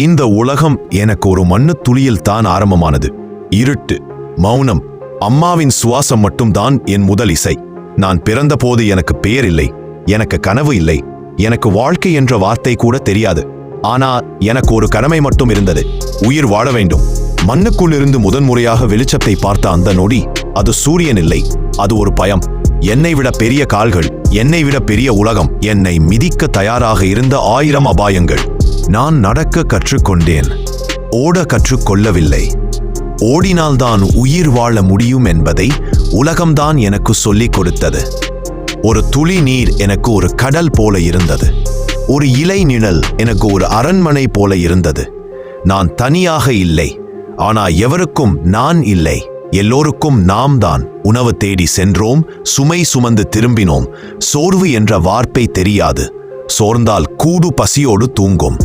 இந்த உலகம் எனக்கு ஒரு மண்ணுத் துளியில் தான் ஆரம்பமானது. இருட்டு மௌனம் அம்மாவின் சுவாசம் மட்டும்தான் என் முதல் இசை. நான் பிறந்தபோது எனக்கு பெயர் இல்லை எனக்கு கனவு இல்லை எனக்கு வாழ்க்கை என்ற வார்த்தை கூட தெரியாது. ஆனா எனக்கு ஒரு கடமை மட்டும் இருந்தது உயிர் வாழ வேண்டும். மண்ணுக்குள் இருந்து முதன்முறையாக வெளிச்சத்தை பார்த்த அந்த நொடி அது சூரியன் இல்லை அது ஒரு பயம். என்னை விட பெரிய கால்கள் என்னை விட பெரிய உலகம் என்னை மிதிக்க தயாராக இருந்த ஆயிரம் அபாயங்கள். நான் நடக்க கற்றுக்கொண்டேன். ஓட கற்றுக்கொள்ளவில்லை. ஓடினால்தான் உயிர் வாழ முடியும் என்பதை உலகம்தான் எனக்கு சொல்லிக் கொடுத்தது. ஒரு துளி நீர் எனக்கு ஒரு கடல் போல இருந்தது. ஒரு இலை நிழல் எனக்கு ஒரு அரண்மனை போல இருந்தது. நான் தனியாக இல்லை. ஆனா எவருக்கும் நான் இல்லை. எல்லோருக்கும் நாம் தான் உணவு தேடி சென்றோம் சுமை சுமந்து திரும்பினோம். சோர்வு என்ற வார்ப்பை தெரியாது. சோர்ந்தால் கூடு பசியோடு தூங்கும்.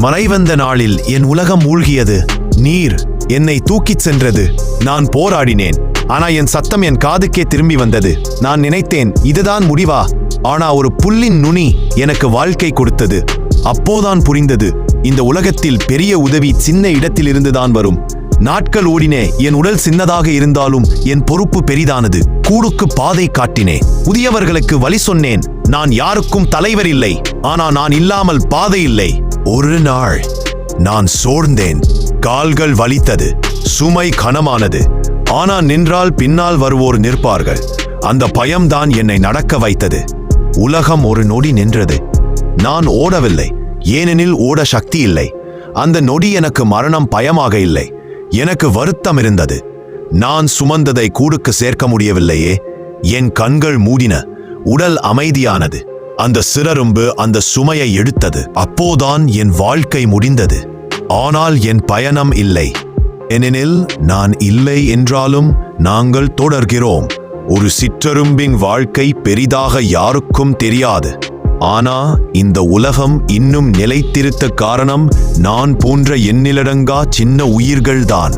மறைவந்த நாளில் என் உலகம் மூழ்கியது. நீர் என்னை தூக்கிச் சென்றது. நான் போராடினேன். ஆனா என் சத்தம் என் காதுக்கே திரும்பி வந்தது. நான் நினைத்தேன் இதுதான் முடிவா? ஆனா ஒரு புல்லின் நுனி எனக்கு வாழ்க்கை கொடுத்தது. அப்போதான் புரிந்தது இந்த உலகத்தில் பெரிய உதவி சின்ன இடத்திலிருந்துதான் வரும். நாட்கள் ஓடினே என் உடல் சின்னதாக இருந்தாலும் என் பொறுப்பு பெரிதானது. கூடுக்கு பாதை காட்டினே. புதியவர்களுக்கு வழி சொன்னேன் நான் யாருக்கும் தலைவர் இல்லை. ஆனா நான் இல்லாமல் பாதை இல்லை. ஒரு நாள் நான் சோர்ந்தேன். கால்கள் வலித்தது. சுமை கனமானது. ஆனா நின்றால் பின்னால் வருவோர் நிற்பார்கள். அந்த பயம்தான் என்னை நடக்க வைத்தது. உலகம் ஒரு நொடி நின்றது. நான் ஓடவில்லை. ஏனெனில் ஓட சக்தி இல்லை. அந்த நொடி எனக்கு மரணம் பயமாக இல்லை. எனக்கு வருத்தம் இருந்தது. நான் சுமந்ததை கூடுக்கு சேர்க்க முடியவில்லையே. என் கண்கள் மூடின. உடல் அமைதியானது. அந்த சிறரும்பு அந்த சுமையை எடுத்தது. அப்போதான் என் வாழ்க்கை முடிந்தது. ஆனால் என் பயணம் இல்லை. ஏனெனில் நான் இல்லை என்றாலும் நாங்கள் தொடர்கிறோம். ஒரு சிற்றரும்பின் வாழ்க்கை பெரிதாக யாருக்கும் தெரியாது. ஆனா இந்த உலகம் இன்னும் நிலைத்திருத்த காரணம் நான் போன்ற எண்ணிலடங்கா சின்ன உயிர்கள்தான்.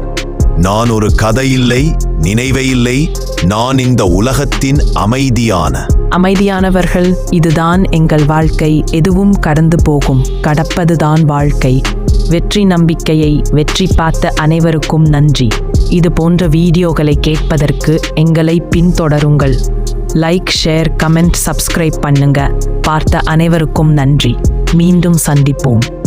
நான் ஒரு கதையில்லை நினைவையில்லை நான் இந்த உலகத்தின் அமைதியான அமைதியானவர்கள் இதுதான் எங்கள் வாழ்க்கை எதுவும் கடந்து போகும். கடப்பதுதான் வாழ்க்கை. வெற்றி நம்பிக்கையை வெற்றி பார்த்த அனைவருக்கும் நன்றி. இது போன்ற வீடியோகளை கேட்பதற்கு எங்களை பின்தொடருங்கள். லைக் ஷேர் கமெண்ட் சப்ஸ்கிரைப் பண்ணுங்க. பார்த்த அனைவருக்கும் நன்றி. மீண்டும் சந்திப்போம்.